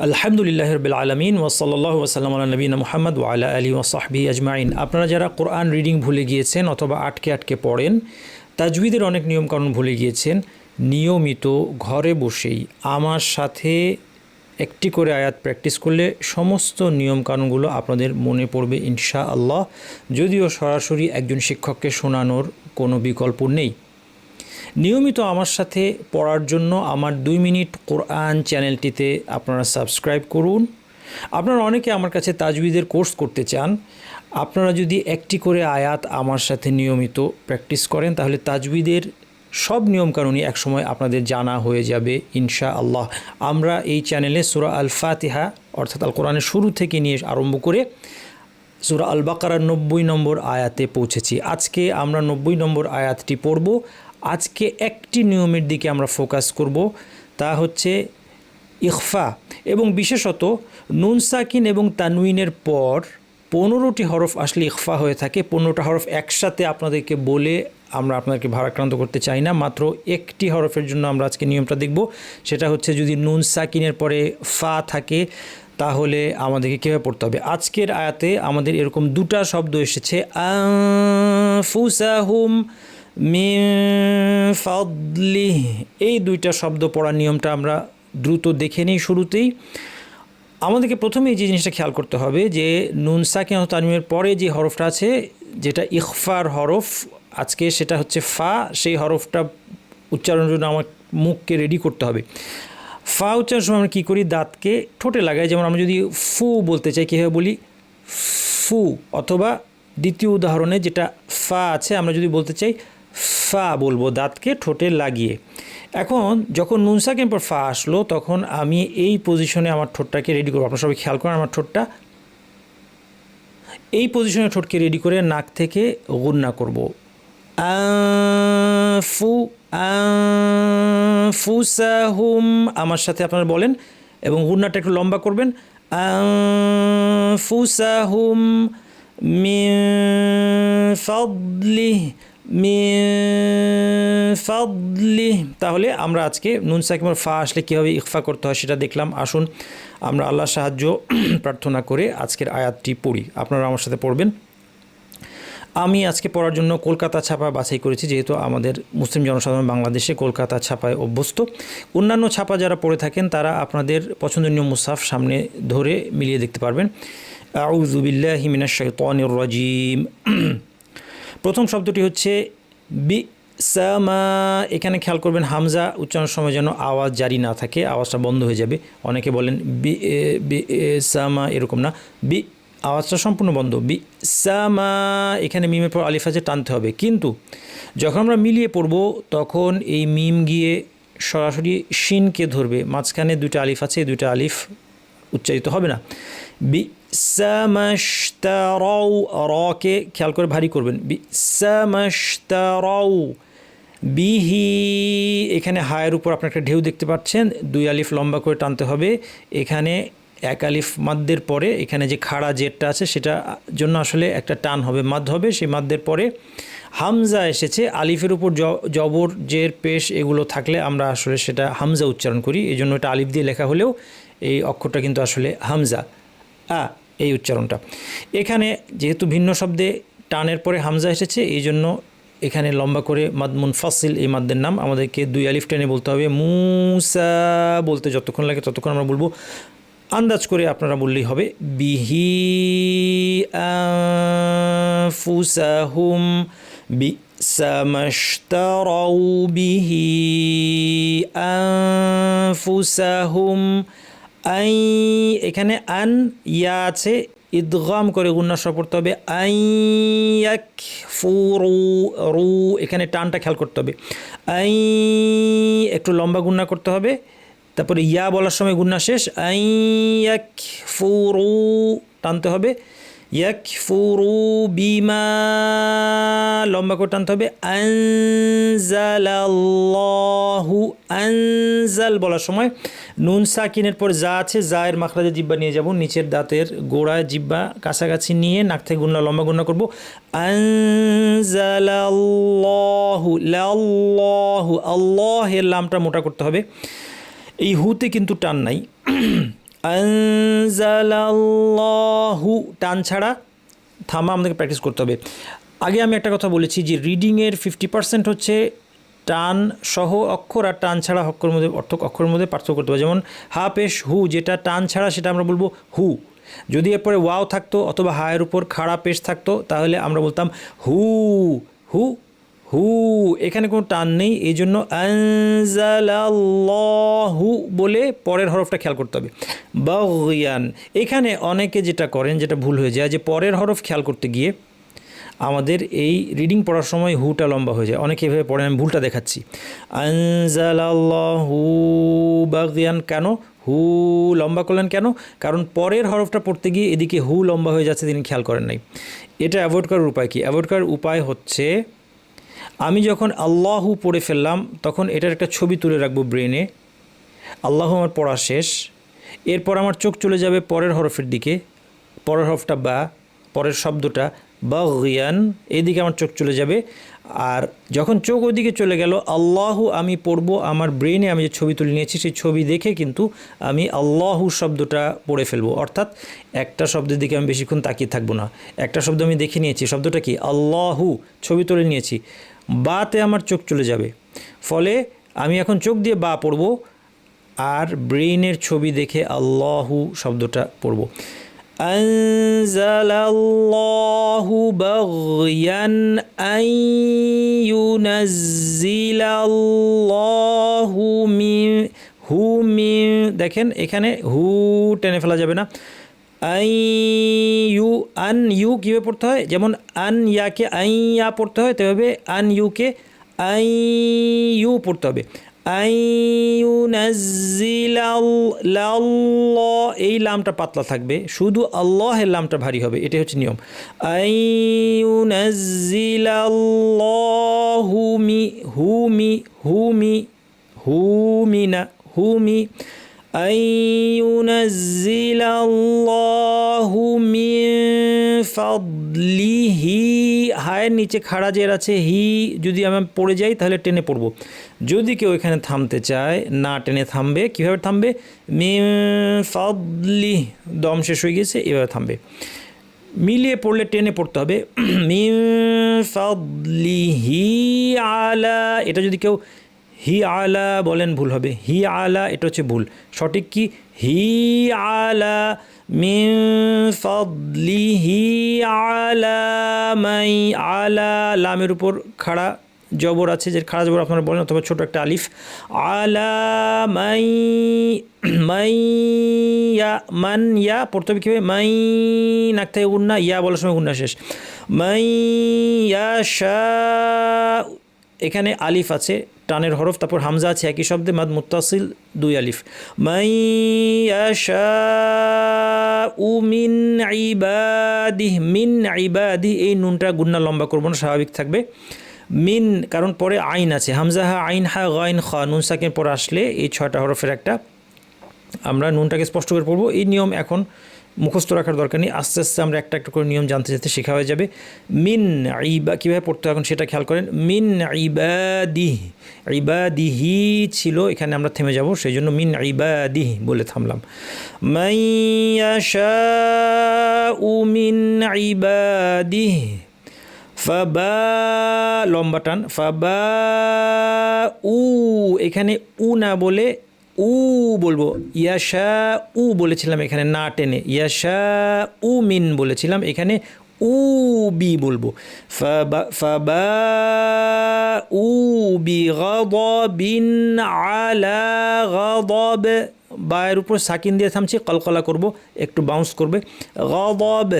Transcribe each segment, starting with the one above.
আলহামদুলিল্লাহ রবিল আলমিন ওসল্লাহ ওসালাম আল্লাহ নবীন মোহাম্মদ ওয়ালা আলী ওসাহবি আজমাইন। আপনারা যারা কোরআন রিডিং ভুলে গিয়েছেন অথবা আটকে আটকে পড়েন, তাজবিদের অনেক নিয়মকানুন ভুলে গিয়েছেন। নিয়মিত ঘরে বসেই আমার সাথে একটি করে আয়াত প্র্যাকটিস করলে সমস্ত নিয়মকানুনগুলো আপনাদের মনে পড়বে ইনশা আল্লাহ যদিও সরাসরি একজন শিক্ষককে শোনানোর কোনো বিকল্প নেই। নিয়মিত আমার সাথে পড়ার জন্য আমার দুই মিনিট কোরআন চ্যানেলটিতে আপনারা সাবস্ক্রাইব করুন। আপনারা অনেকে আমার কাছে তাজবিদের কোর্স করতে চান। আপনারা যদি একটি করে আয়াত আমার সাথে নিয়মিত প্র্যাকটিস করেন, তাহলে তাজবিদের সব নিয়মকানুনই একসময় আপনাদের জানা হয়ে যাবে ইনশা আল্লাহ আমরা এই চ্যানেলে সুরা আল ফাতিহা অর্থাৎ আল কোরআনের শুরু থেকে নিয়ে আরম্ভ করে সুরা আল বাকারার নব্বই নম্বর আয়াতে পৌঁছেছি। আজকে আমরা নব্বই নম্বর আয়াতটি পড়ব। আজকে একটি নিয়মের দিকে আমরা ফোকাস করব, তা হচ্ছে ইখফা এবং বিশেষত নুন সাকিন এবং তানুইনের পর পনেরোটি হরফ আসলে ইখফা হয়ে থাকে। পনেরোটা হরফ একসাথে আপনাদেরকে বলে আমরা আপনাদেরকে ভারাক্রান্ত করতে চাই না। মাত্র একটি হরফের জন্য আমরা আজকে নিয়মটা দেখব। সেটা হচ্ছে যদি নুন সাকিনের পরে ফা থাকে, তাহলে আমাদেরকে কীভাবে পড়তে হবে? আজকের আয়াতে আমাদের এরকম দুটা শব্দ এসেছে। ফুসাহুম মিন ফাদলিহ এই দুইটা শব্দ পড়ার নিয়মটা আমরা দ্রুত দেখে নিই শুরুতেই। আমাদেরকে প্রথমে যে জিনিসটা খেয়াল করতে হবে যে নুন সাকিন পরে যে হরফটা আছে, যেটা ইখফার হরফ, আজকে সেটা হচ্ছে ফা, সেই হরফটা উচ্চারণের জন্য আমার মুখকে রেডি করতে হবে। ফা উচ্চারণের সময় আমরা কী করি? দাঁতকে ঠোঁটে লাগাই, যেমন আমরা যদি ফু বলতে চাই, কীভাবে বলি? ফু, অথবা দ্বিতীয় উদাহরণে যেটা ফা আছে, আমরা যদি বলতে চাই ফা বলব, দাঁতকে ঠোঁটে লাগিয়ে। এখন যখন নুন সাকের পর ফা আসলো, তখন আমি এই পজিশনে আমার ঠোঁটটাকে রেডি করব। আপনার সবাই খেয়াল করেন আমার ঠোঁটটা। এই পজিশনে ঠোঁটকে রেডি করে নাক থেকে গুন্না করব। ফু ফুসাহুম আমার সাথে আপনারা বলেন এবং গুন্নাটা একটু লম্বা করবেন। ফুসাহুম মিন ফাদলিহ। ফাদলি। তাহলে আমরা আজকে নুন সাকিমের ফা আসলে কীভাবে ইকফা করতে হয় সেটা দেখলাম। আসুন, আমরা আল্লাহ সাহায্য প্রার্থনা করে আজকের আয়াতটি পড়ি। আপনারা আমার সাথে পড়বেন। আমি আজকে পড়ার জন্য কলকাতা ছাপা বাছাই করেছি, যেহেতু আমাদের মুসলিম জনসাধারণ বাংলাদেশে কলকাতা ছাপায় অভ্যস্ত। অন্যান্য ছাপা যারা পড়ে থাকেন, তারা আপনাদের পছন্দনীয় মুসাফ সামনে ধরে মিলিয়ে দেখতে পারবেন। আউজুবিল্লাহ হিমিনা শৈতানির রাজিম। প্রথম শব্দটি হচ্ছে বি সামা এখানে খেয়াল করবেন হামজা উচ্চারণের সময় যেন আওয়াজ জারি না থাকে, আওয়াজটা বন্ধ হয়ে যাবে। অনেকে বলেন বি বি সামা এরকম না। বি, আওয়াজটা সম্পূর্ণ বন্ধ। বি সামা এখানে মিমের পর আলিফাজে টানতে হবে। কিন্তু যখন আমরা মিলিয়ে পড়ব, তখন এই মিম গিয়ে সরাসরি শিনকে ধরবে। মাঝখানে দুইটা আলিফ আছে দুইটা আলিফ উচ্চারিত হবে না। বি সামাশতারাউ রকে খেয়াল করে ভারী করবেন সামাশতারাউ বিহি, এখানে হায়ের উপর আপনার একটা ঢেউ দেখতে পাচ্ছেন, দুই আলিফ লম্বা করে টানতে হবে, এখানে এক আলিফ মাদ্যের পরে, এখানে যে খাড়া জেটটা আছে সেটা জন্য আসলে একটা টান হবে, মাদ হবে, সেই মাদ্দের পরে হামজা এসেছে, আলিফের উপর জবর, জের, পেশ এগুলো থাকলে আমরা আসলে সেটা হামজা উচ্চারণ করি এই জন্য এটা আলিফ দিয়ে লেখা হলেও এই অক্ষরটা কিন্তু আসলে হামজা। আ এই উচ্চারণটা। এখানে যেহেতু ভিন্ন শব্দে টানের পরে হামজা এসেছে, এই জন্য এখানে লম্বা করে মাদমুন ফাসিল এই মাদ্দের নাম আমাদেরকে দুই আলিফ টেনে বলতে হবে। মুসা বলতে যতক্ষণ লাগে ততক্ষণ আমরা বলব। আন্দাজ করে আপনারা বললেই হবে। বিহি ফুসাহুম বি সামাশতারাউ বিহি আনফুসাহুম আই, এখানে আন, ইয়া আছে, ইদগাম করে গুন্নাসা পড়তে হবে। আইয়াক ফুরু রু এখানে টানটা খেয়াল করতে হবে। আই, একটু লম্বা গুন্না করতে হবে। তারপরে ইয়া বলার সময় গুন্না শেষ। আইয়াক ফুরু টানতে হবে। ইয়াক ফুরু বিমা, লম্বা করে টানতে হবে। আনজালাল্লাহু, আনজাল বলার সময়। নুন সাকিনের পর যা আছে, যা জায়ের মাখরাজে জিব্বা নিয়ে যাব। নিচের দাঁতের গোড়ায় জিব্বা কাছাকাছি নিয়ে নাক থেকে গুণলা লম্বা গুণা করব। লাল্লাহু, আল্লাহের লামটা মোটা করতে হবে। এই হুতে কিন্তু টান নাই। আনজালাল্লাহু, টান ছাড়া থামা আমাদেরকে প্র্যাকটিস করতে হবে। আগে আমি একটা কথা বলেছি যে রিডিংয়ের ফিফটি পার্সেন্ট হচ্ছে টান সহ অক্ষর আর টান ছাড়া অক্ষরের মধ্যে অর্থ অক্ষরের মধ্যে পার্থক্য করতে হবে যেমন হা পেশ হু, যেটা টান ছাড়া সেটা আমরা বলব হু। যদি এরপরে ওয়াও থাকতো অথবা হায়ের উপর খাড়া পেশ থাকতো, তাহলে আমরা বলতাম হু হু হু। এখানে কোনো টান নেই এই জন্য আনজালাল্লাহু বলে পরের হরফটা খেয়াল করতে হবে। বাগিয়ান। এখানে অনেকে যেটা করেন, যেটা ভুল হয়ে যায়, যে পরের হরফ খেয়াল করতে গিয়ে আমাদের এই রিডিং পড়ার সময় হুটা লম্বা হয়ে যায়। অনেকে এভাবে পড়েন আমি ভুলটা দেখাচ্ছি। আনজালাল্লাহু বাগিয়ান কেন? হু লম্বা করলেন কেন? কারণ পরের হরফটা পড়তে গিয়ে এদিকে হু লম্বা হয়ে যাচ্ছে, তিনি খেয়াল করেন নাই। এটা অ্যাভয়েড করার উপায় কি? অ্যাভয়েড করার উপায় হচ্ছে, আমি যখন আল্লাহু পড়ে ফেললাম, তখন এটার একটা ছবি তুলে রাখব ব্রেনে। আল্লাহ আমার পড়া শেষ। এরপর আমার চোখ চলে যাবে পরের হরফের দিকে। পরের হরফটা বা, পরের শব্দটা। বা রিয়ান এইদিকে আমার চোখ চলে যাবে। আর যখন চোখ ওইদিকে চলে গেল, আল্লাহু আমি পড়ব, আমার ব্রেনে আমি যে ছবি তুলে নিয়েছি, সেই ছবি দেখে কিন্তু আমি আল্লাহু শব্দটা পড়ে ফেলব। অর্থাৎ একটা শব্দের দিকে আমি বেশিক্ষণ তাকিয়ে থাকব না। একটা শব্দ আমি দেখে নিয়েছি, শব্দটা কি? আল্লাহু, ছবি তুলে নিয়েছি। বাতে আমার চোখ চলে যাবে। ফলে আমি এখন চোখ দিয়ে বা পড়ব, আর ব্রেইনের ছবি দেখে আল্লাহু শব্দটা পড়ব। أنزل الله بغيا أن ينزل الله من হু মিন দেখেন এখানে হু টেনে ফেলা যাবে না আই ইউ আন ইউ কীভাবে পড়তে হয় যেমন আন ইয়াকে আই ইয়া পড়তে হয় তেভাবে আন ইউকে আই ইউ পড়তে হবে আই এই লামটা পাতলা থাকবে, শুধু আল্লাহের লামটা ভারী হবে, এটাই হচ্ছে নিয়ম। নাজিলাল্লাহুমি হুমি হুমি হুমিনা হুমি أن ينزل الله من ফাদলিহি হায়ের নিচে খাড়া জের আছে হি যদি আমি পড়ে যাই তাহলে টেনে পড়বো যদি কেউ এখানে থামতে চায় না টেনে থামবে কিভাবে থামবে মিন ফাদলি দম শেষ হয়ে গেছে এভাবে থামবে মিলিয়ে পড়লে টেনে পড়তে হবে মিন ফাদলিহি আলা এটা যদি কেউ হি আলা বলেন ভুল হবে। হি আলা, এটা হচ্ছে ভুল। সঠিক কি? হি আলা মিন ফাদলিহি আলা মাই আলা, লামের উপর খাড়া জবর আছে, যে খাড়া জবর আপনারা বলেন, অথবা ছোট একটা আলিফ। আলা মাই মাইয়া মান ইয়া, পড়তে হবে কীভাবে? মাই নাক থেকে উন্না ইয়া বলার সময় উন্না শেষ। মাইয়া শাহ এখানে আলিফ আছে, টানের হরফ, তারপর হামজা আছে, একই শব্দে, মাদ মুত্তাসিল, দুই আলিফ। উমিন ইবাদিহ, মিন ইবাদিহ, এই নুনটা গুন্না লম্বা করব না, স্বাভাবিক থাকবে। মিন, কারণ পরে আইন আছে, হামজা হা, আইন হা, গাইন খা, নুন সাকের পর আসলে এই ছয়টা হরফের একটা, আমরা নুনটাকে স্পষ্ট করে পড়ব। এই নিয়ম এখন মুখস্থ রাখার দরকার নেই। আস্তে আস্তে আমরা একটা একটা করে নিয়ম জানতে যেতে শেখা হয়ে যাবে। মিন ইবা, কীভাবে পড়তে এখন সেটা খেয়াল করেন। মিন ইবাদিহ ইবাদিহি ছিল, এখানে আমরা থেমে যাব সেই জন্য মিন ইবাদিহ বলে থামলাম। মিন ইবাদিহ ফাবা, লম্বা টান, ফাবা উ, এখানে উ না বলে উ বলব, ইয়াশা উ বলেছিলাম এখানে, না টেনে। ইয়াশা উ মিন বলেছিলাম এখানে, উ বি বলব। ফাবা বি বিন আলা বায়ের উপর সাকিন দিয়ে থামছি, কলকলা করব, একটু বাউন্স করবে। গদব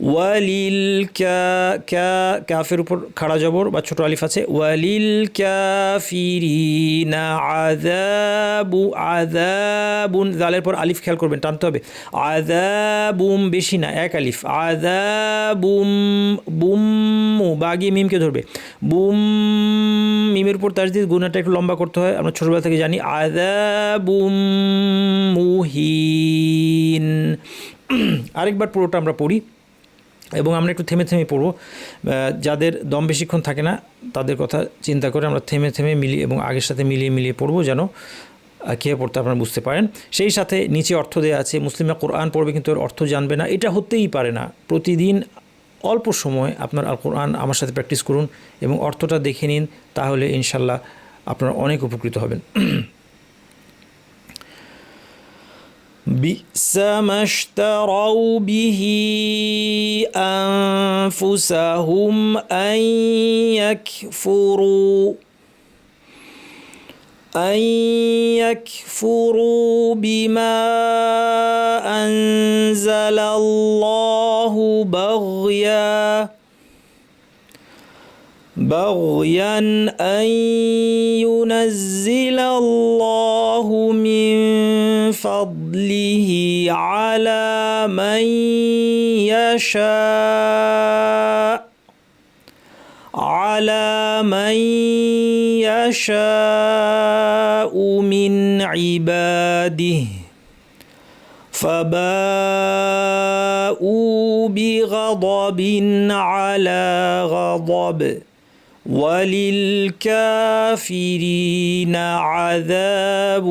ওয়ালিল ক্যা ক্যা ক্যাফের উপর খাড়া জবর বা ছোট আলিফ আছে। ওয়ালিল ক্যাফিরিনা আযাবু, আযাবুন, জালের পর আলিফ খেয়াল করবেন, টানতে হবে। আযাবুম বেশি না, এক আলিফ। আদাবুম বুম্মু বাগিয়ে মিমকে ধরবে। বুম, মিমের উপর তাজদিদ, গুণাটা একটু লম্বা করতে হয়, আমরা ছোটবেলা থেকে জানি। আযাবুম মুহিন। আরেকবার পুরোটা আমরা পড়ি। এবং আমরা একটু থেমে থেমে পড়ব। যাদের দম বেশিক্ষণ থাকে না, তাদের কথা চিন্তা করে আমরা থেমে থেমে মিলিয়ে এবং আগের সাথে মিলিয়ে মিলিয়ে পড়ব যেন কীভাবে পড়তে আপনারা বুঝতে পারেন। সেই সাথে নিচে অর্থ দেওয়া আছে, মুসলিমরা কোরআন পড়বে কিন্তু এর অর্থ জানবে না। এটা হতেই পারে না। প্রতিদিন অল্প সময় আপনার আল কোরআন আমার সাথে প্র্যাকটিস করুন এবং অর্থটা দেখে নিন, তাহলে ইনশাল্লাহ আপনারা অনেক উপকৃত হবেন। بئس ما اشتروا به أنفسهم أن يكفروا أن يكفروا بما أنزل الله بغيا بغيا أن ينزل الله من فضله على من يشاء على من يشاء من عباده. فباءوا بغضب على غضب. وللكافرين عذاب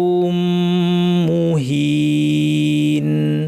مهين.